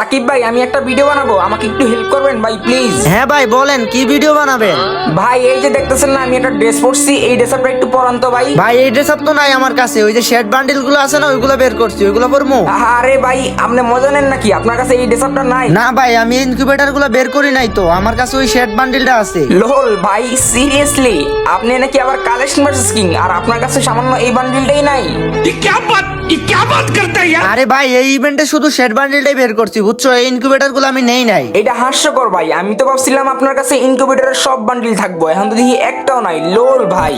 সাকিব ভাই আমি একটা ভিডিও বানাবো। আমাকে একটু হেল্প করবেন ভাই প্লিজ হ্যাঁ ভাই বলেন কি ভিডিও বানাবেন? ভাই এই যে দেখতেছেন না আমি একটা ড্রেস পরছি। এই ড্রেস আপটা একটু পরান তো ভাই। ভাই এই ড্রেস আপ তো নাই আমার কাছে। ওই যে শেড বান্ডিলগুলো আছে না ওইগুলো বের করছি ওইগুলো পরমু। আরে ভাই আপনি মজা নেন নাকি? আপনার কাছে এই ড্রেস আপটা নাই। না ভাই আমি ইনকিউবেটরগুলো বের করি নাই তো। আমার কাছে ওই শেড বান্ডিলটা আছে। লোল ভাই সিরিয়াসলি আপনি নাকি আবার কালেকশন ভার্সেস কিং আর আপনার কাছে সামান্য এই বান্ডিলটাই নাই? কি বাত কি বাত করতে আরে ভাই এই ইভেন্টে শুধু শেড বান্ডিলটাই বের করছি বুঝছ এই ইনকিউবেটরগুলো আমি নেই নাই। এটা হাস্যকর ভাই, আমি তো ভাবছিলাম আপনার কাছে ইনকিউবেটরের সব বান্ডিল থাকব, এখন তো দেখি একটাও নাই, লোল ভাই।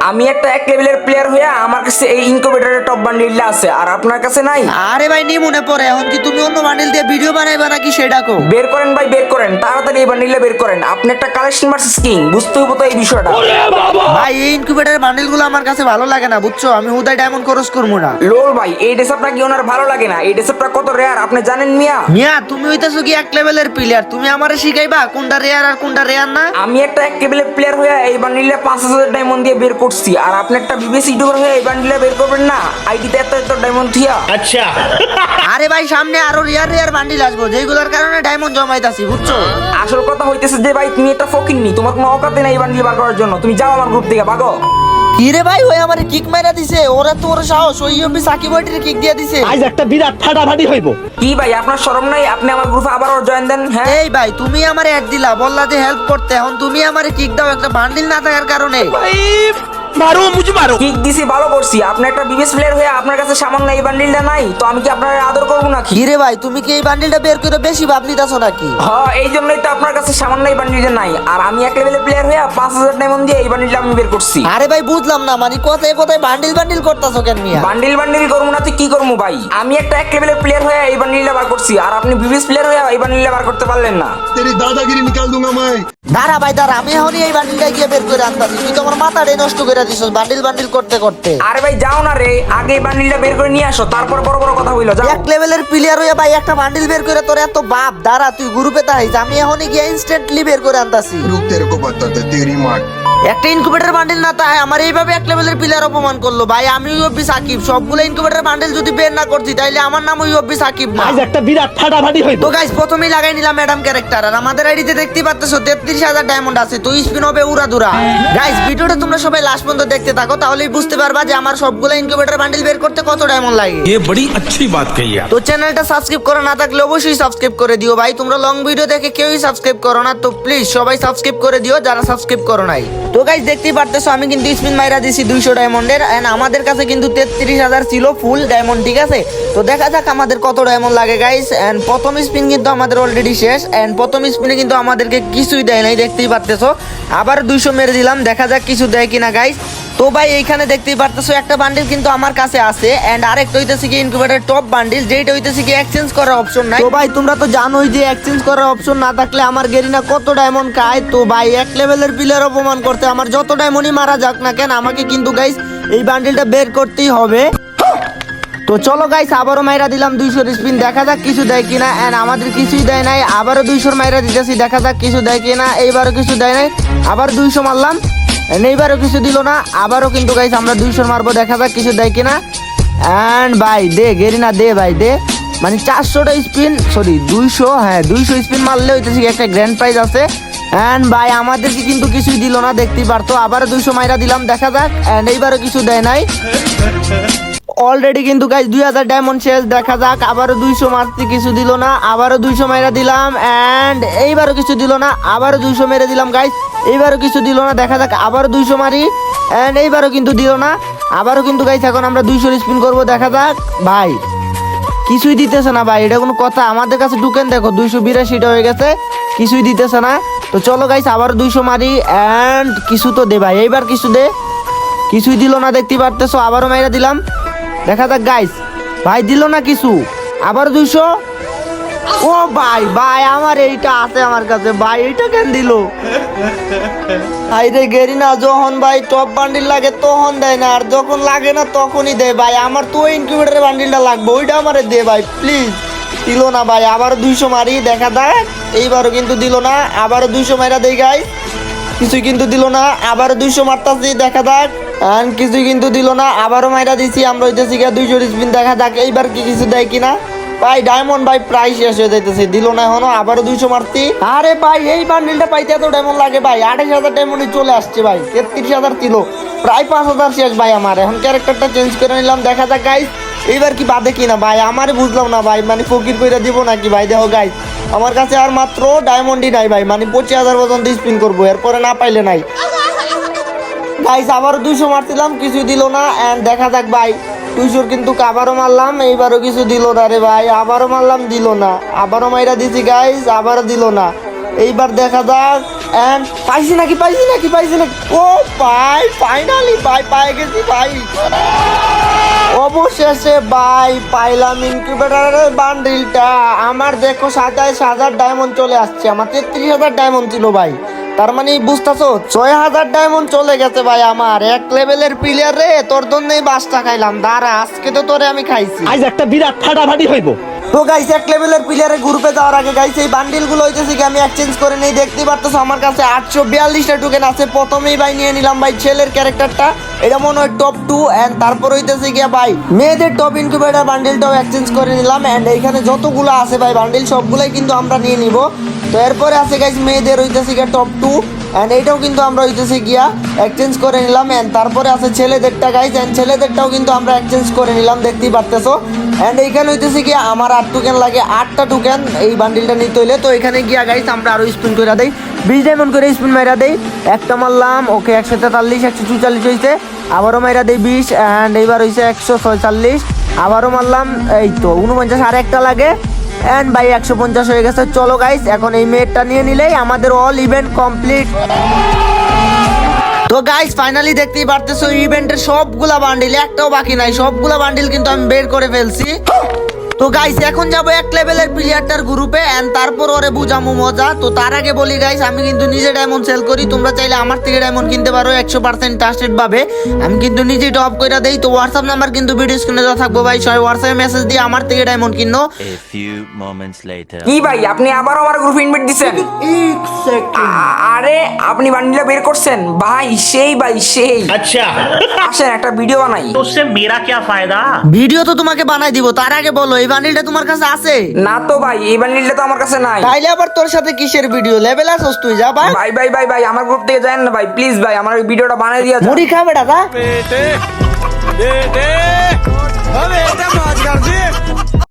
আমি একটা এক লেভেলের প্লেয়ার হয়ে আমার কাছে এই ইনকিউবেটরের টপ বান্ডিলটা আছে আর আপনার কাছে নাই? আরে ভাই নি মনে পড়ে। এখন কি তুমি অন্য বান্ডিল দিয়ে ভিডিও বানাইবা নাকি সেটা কো বের করেন ভাই বের করেন। তাড়াতাড়ি এই বান্ডিলটা বের করেন। আপনি একটা কালেকশন ভার্সেস কিং বুঝতে হব তো এই বিষয়টা। ভাই এই ইনকিউবেটর বান্ডিলগুলো আমার কাছে ভালো লাগে না বুঝছ? আমি উদয় ডায়মন্ড খরচ করব না। লোল ভাই এই ডেসাপটা কি ওনার ভালো লাগে না? এই ডেসাপটা কত রেয়ার আপনি জানেন মিয়া? মিয়া তুমি হইতেছো কি এক লেভেলের প্লেয়ার তুমি আমারে শিখাইবা কোনটা রেয়ার আর কোনটা রেয়ার না? আমি একটা এক লেভেলের প্লেয়ার হয়ে এই বান্ডিলটা পাঁচ হাজার ডায়মন্ড দিয়ে বের করছি। আর আপনি একটা বিবেস ইউটিউবার হয়ে এই বান্ডিলে বের করবেন না। আইডিতে এত এত ডায়মন্ড থিয়া আচ্ছা। আরে ভাই সামনে আরও রিয়ার রিয়ার বান্ডিল আসব যেগুলোর কারণে ডায়মন্ড জমাইতাছি বুঝছ? আসল কথা হইতেছে যে ভাই তুমি এটা ফকিননি তোমার কোনো অকাতে নাই এই বান্ডিল বার করার জন্য। তুমি যাও আমার গ্রুপ থেকে ভাগো কিরে ভাই ওই আমারে কিক মারা দিছে? ওরা তো ওর সাহস ওই এমবি সাকিব ওইটির কিক দিয়ে দিছে। আজ একটা বিরাট ফাটা ফাটি হইব। কি ভাই আপনার শরম নাই? আপনি আমার গ্রুপে আবার জয়েন দেন হ্যাঁ? এই ভাই তুমি আমারে অ্যাড দিলা বললা যে হেল্প করতে এখন তুমি আমারে কিক দাও একটা বান্ডিল না থাকার কারণে। ভাই মারো মুজি মারো। কিক দিছি ভালো করছি। আপনি একটা বিবিএস প্লেয়ার হয়ে আপনার কাছে সামান্য এই বান্ডিলটা নাই তো আমি কি আপনার আদর করব নাকি? কিরে ভাই তুমি কি এই বান্ডিলটা বের করে বেশি ভাব নিতাছো নাকি? হ্যাঁ এই জন্যই তো আপনার কাছে সামান্য এই বান্ডিলটা নাই। আর আমি এক লেভেলের প্লেয়ার হয়ে 5000 ডায়মন্ড দিয়ে এই বান্ডিলটা আমি বের করছি। আরে ভাই বুঝলাম না মানে কোথায় কোথায় বান্ডিল বান্ডিল করতাছো কেন মিয়া? বান্ডিল বান্ডিল করব না তো কি করব ভাই? আমি একটা এক লেভেলের প্লেয়ার হয়ে এই বান্ডিলটা বার করছি আর আপনি বিবিএস প্লেয়ার হয়ে এই বান্ডিলটা বার করতে পারলেন না। তেরি দাদাগিরি নিকাল দুঙ্গা মাই। দাঁড়া ভাই দাঁড়া আমি এখনই এই বান্ডিলটা গিয়ে বের করে আনতাছি তুই তো আমার মাথাটাই নষ্ট করে দিছিস বান্ডিল বান্ডিল করতে করতে আরে ভাই যাও না রে আগে এই বান্ডিলটা বের করে নিয়ে আসো তারপর বড় বড় কথা হইলো যাও এক লেভেলের প্লেয়ার হয়ে ভাই একটা বান্ডিল বের করে তোর এত বাপ দাঁড়া তুই গ্রুপে তাইস আমি এখনই গিয়ে ইনস্ট্যান্টলি বের করে আনতাছি रुक तेरे को बताते तेरी माँ একটা ইনকিউবেটর বান্ডিল না তাই আমার এইভাবে এক লেভেলের প্লেয়ার অপমান করলো ভাই আমি ইউএফবি সাকিব সবগুলো ইনকিউবেটর বান্ডিল যদি বের না করছি তাইলে আমার নাম ইউএফবি সাকিব না আজ একটা বিরাট ফাটাফাটি হইব তো গাইস প্রথমেই লাগাই নিলাম ম্যাডাম ক্যারেক্টার আর আমাদের আইডিতে দেখতে পাচ্ছ তেত্রিশ হাজার ডায়মন্ড আছে তো স্পিন হবে উড়া দুরা গাইস ভিডিওটা তোমরা সবাই লাস্ট পর্যন্ত দেখতে থাকো তাহলেই বুঝতে পারবা যে আমার সবগুলো ইনকিউবেটর বান্ডিল বের করতে কত ডায়মন্ড লাগে ये बड़ी अच्छी बात कही आप তো চ্যানেলটা সাবস্ক্রাইব করা না থাকলে অবশ্যই সাবস্ক্রাইব করে দিও ভাই তোমরা লং ভিডিও দেখে কেউই সাবস্ক্রাইব করো না তো প্লিজ সবাই সাবস্ক্রাইব করে দিও যারা সাবস্ক্রাইব করো নাই তো গাইস দেখতেই পারতেছো আমি কিন্তু স্পিন মাইরা দিছি দুইশো ডায়মন্ডের এন্ড আমাদের কাছে কিন্তু তেত্রিশ হাজার ছিল ফুল ডায়মন্ড ঠিক আছে তো দেখা যাক আমাদের কত ডায়মন্ড লাগে গাইস এন্ড প্রথম স্পিন কিন্তু আমাদের অলরেডি শেষ এন্ড প্রথম স্পিনে কিন্তু আমাদেরকে কিছুই দেয় নাই, দেখতেই পারতেছো। আবার দুইশো মেরে দিলাম, দেখা যাক কিছু দেয় কিনা গাইস তো ভাই, এইখানে দেখতেই পারতেছো, একটা বান্ডিল কিন্তু আমার কাছে আছে এন্ড আরেকটা হইতেছে কি ইনকিউবেটর টপ বান্ডিল যেটা হইতেছে কি এক্সচেঞ্জ করার অপশন নাই। তো ভাই, তোমরা তো জানোই যে এক্সচেঞ্জ করার অপশন না থাকলে আমার গেরিনা কত ডায়মন্ড খায়। তো ভাই, এক লেভেলের প্লেয়ার অপমান করতে আমার যত ডায়মন্ডই মারা যাক না কেন, আমাকে কিন্তু গাইস এই বান্ডিলটা বের করতেই হবে। তো চলো গাইস আবারও মাইরা দিলাম দুইশোর স্পিন। দেখা যাক কিছু দেয় কিনা। অ্যান্ড আমাদের কিছুই দেয় নাই। আবারও দুইশোর মাইরা দিতেছি। দেখা যাক কিছু দেয় কিনা। এইবারও কিছু দেয় নাই। আবার দুইশো মারলাম। এইবারও কিছু দিল না। আবারও কিন্তু গাইস আমরা দুইশোর মারবো। দেখা যাক কিছু দেয় কিনা। অ্যান্ড ভাই, দে, গেরিনা, দে ভাই, দে। মানে চারশোটা স্পিন সরি দুইশো হ্যাঁ দুইশো স্পিন মারলে হইতেছে একটা গ্র্যান্ড প্রাইজ আছে। অ্যান্ড ভাই, আমাদেরকে কিন্তু কিছুই দিল না, দেখতেই পারতো। আবার দুইশো মাইরা দিলাম। দেখা যাক। অ্যান্ড এইবারও কিছু দেয় নাই। অলরেডি কিন্তু গাইজ দুই হাজার ডায়মন্ড শেষ, দেখা যাক, আবারও দুইশো মারতে কিছু দিল না, আবারও দুইশো মেরে দিলাম অ্যান্ড এইবারও কিছু দিল না, আবারও দুইশো মেরে দিলাম গাইজ এইবারও কিছু দিল না, দেখা যাক, আবারও দুইশো মারি অ্যান্ড এইবারও কিন্তু দিল না, আবারও কিন্তু গাইজ এখন আমরা দুইশো স্পিন করব, দেখা যাক, ভাই, কিছুই দিতেছে না ভাই, এটা কোনো কথা, আমাদের কাছে ঢুকেন দেখো, দুইশো বিরাশিটা হয়ে গেছে, কিছুই দিতেছে না, তো চলো গাইস আবার দুইশো মারি অ্যান্ড কিছু তো দে ভাই, এইবার কিছু দে, কিছুই দিল না, দেখতে পারতেছো, আবারও মাইরা দিলাম দেখা যাক গাইস ভাই দিল না কিছু? আবার দুইশো? ও ভাই ভাই, আমার এইটা আছে আমার কাছে। ভাই, এইটা কেন দিল? ভাই রে, গেরি না, যখন ভাই টপ বান্ডিল লাগে তখন দেয় না, আর যখন লাগে না তখনই দেয়। ভাই, আমার তো ইনকিউবেটরের বান্ডিলটা লাগবে, ওইটা আমারে দে ভাই প্লিজ দিল না ভাই আবার দুইশো মারি, দেখা দেখ এইবারও কিন্তু দিল না, আবারও দুইশো মারা দেই গাই কিছুই কিন্তু দিল না আবার দুইশো মারতাছি, দেখা যাক। আর কিছু কিন্তু দিল না, আবারও মাইরা দিছি, আমরা হইতেছি গিয়া দুইশো স্পিন দেখা যাক, এইবার কি কিছু দেয় কিনা। ভাই ডায়মন্ড ভাই প্রাইস শেষ হয়ে যাইতেছে, দিল না এখনও, আবারও দুইশো মারতি আরে ভাই, এই বান্ডিলটা পাইতে এত ডায়মন্ড লাগে ভাই, আঠাশ হাজার ডায়মন্ডই চলে আসছে ভাই, তেত্রিশ হাজার ছিল প্রায় পাঁচ হাজার শেষ ভাই আমার, এখন ক্যারেক্টারটা চেঞ্জ করে নিলাম, দেখা যাক গাইস এইবার কি বাদে কিনা ভাই আমারই বুঝলাম না ভাই মানে ফকির কইরা দিব নাকি ভাই, দেখো গাইস আমার কাছে আর মাত্র ডায়মন্ডই নাই ভাই মানে পঁচিশ হাজার পর্যন্ত স্পিন করব, এরপরে না পাইলে নাই। গাইস আবার দুইশো মারছিলাম কিছু দিল না এন্ড দেখা যাক ভাই, দুইশোর কিন্তু আবারও মারলাম, এইবারও কিছু দিল না রে ভাই, আবারও মারলাম, দিল না, আবারও মাইরা দিছি গাইস আবারও দিল না। এইবার দেখা যাক এন্ড পাইছি নাকি পাইছি নাকি পাইছি নাকি, ও ভাই ফাইনালি ভাই পাই গেছি ভাই। অবশেষে ভাই, পাইলাম ইনকিউবেটারের বান্ডিলটা আমার দেখো সাতাইশ হাজার ডায়মন্ড চলে আসছে, আমার তেত্রিশ হাজার ডায়মন্ড ছিল ভাই। তার মানে বুঝতেছো? ছয় হাজার ডায়মন্ড চলে গেছে ভাই আমার। এক লেভেলের প্লেয়ার রে, তোর জন্যই বাসটা খাইলাম দাঁড়া, আজকে তো তোরে আমি খাইছি। আজ একটা বিরাট ফাটাফাটি হইব। তো গাইস এক লেভেলের প্লেয়ারের গ্রুপে যাওয়ার আগে গাইস এই বান্ডিলগুলো হইতেছে কি, আমি এক্সচেঞ্জ করে নেই। দেখতে পারতেছো আমার কাছে আটশো বিয়াল্লিশটা টোকেন আছে। প্রথমেই ভাই নিয়ে নিলাম ভাই ছেলের ক্যারেক্টারটা এটা মনে হয় টপ টু এন্ড তারপর হইতেছে গিয়া ভাই, মেয়েদের টপ ইনকিউবেটার বান্ডিলটাও এক্সচেঞ্জ করে নিলাম। এন্ড এইখানে যতগুলো আছে ভাই বান্ডিল সবগুলাই কিন্তু আমরা নিয়ে নিব। তো এরপরে আছে গাইস মেয়েদের হইতেছে গিয়া টপ টু এন্ড এইটাও কিন্তু আমরা হইতেছে গিয়া এক্সচেঞ্জ করে নিলাম। অ্যান্ড তারপরে আছে ছেলেদেরটা গাইস এন্ড ছেলেদেরটাও কিন্তু আমরা এক্সচেঞ্জ করে নিলাম, দেখতেই পারতেছো। অ্যান্ড এইখানে হইতেছে গিয়া আমার আট টোকেন লাগে, আটটা টোকেন এই বান্ডিলটা নিতে হইলে। তো এখানে গিয়া গাইস আমরা আরও স্পিন করে দেই। বিশ ডায়মন্ড করে স্পিন মাইরা দেই। একটা মারলাম ওকে একশো তেতাল্লিশ, একশো চুয়াল্লিশ হয়েছে আবারও মাইরা দেই বিশ অ্যান্ড এইবার হয়েছে একশো ছয়চল্লিশ। আবারও মারলাম, এই তো উনপঞ্চাশ আর একটা লাগে। এন্ড ভাই একশো পঞ্চাশ হয়ে গেছে। চলো গাইস এখন এই মেয়েরটা নিয়ে নিলেই আমাদের অল ইভেন্ট কমপ্লিট তো গাইস ফাইনালি দেখতেই পারতেছো ইভেন্টের সবগুলা বান্ডিল একটাও বাকি নাই। সবগুলা বান্ডিল কিন্তু আমি বের করে ফেলছি। তো গাইস এখন যাব এক লেভেলের প্লেয়ারটার গ্রুপে এন্ড তারপর ওরে বুঝামো মজা। তো তার আগে বলি গাইস আমি কিন্তু নিজে ডায়মন্ড সেল করি তোমরা চাইলে আমার থেকে ডায়মন্ড কিনতে পারো একশো পার্সেন্ট ট্রাস্টেড পাবে। আমি কিন্তু নিজে টপ করে দেই তো হোয়াটসঅ্যাপ নাম্বার কিন্তু ভিডিও স্ক্রিনে দেওয়া থাকব ভাই সবাই হোয়াটসঅ্যাপে মেসেজ দিয়ে আমার থেকে ডায়মন্ড কিনো। কি ভাই আপনি আবার আমার গ্রুপে ইনভাইট দিছেন? আরে আপনি বান্ডিলা বের করছেন? ভাই সেই ভাই সেই। আচ্ছা। আসেন একটা ভিডিও বানাই। তো সে মেরা কি ফায়দা? ভিডিও তো তোমাকে বানাই দিব তার আগে বলো এই বান্ডিলটা তোমার কাছে আছে? না তো ভাই এই বান্ডিলটা তো আমার কাছে নাই। তাইলে আবার তোর সাথে কিসের ভিডিও লেভেল আসস তুই যা ভাই ভাই ভাই ভাই ভাই আমার গ্রুপ থেকে যান না ভাই প্লিজ ভাই আমার ওই ভিডিওটা বানিয়ে দিয়া মুড়ি খাবে দাদা বেটে বেটে হবে এটা মাছ কাটছি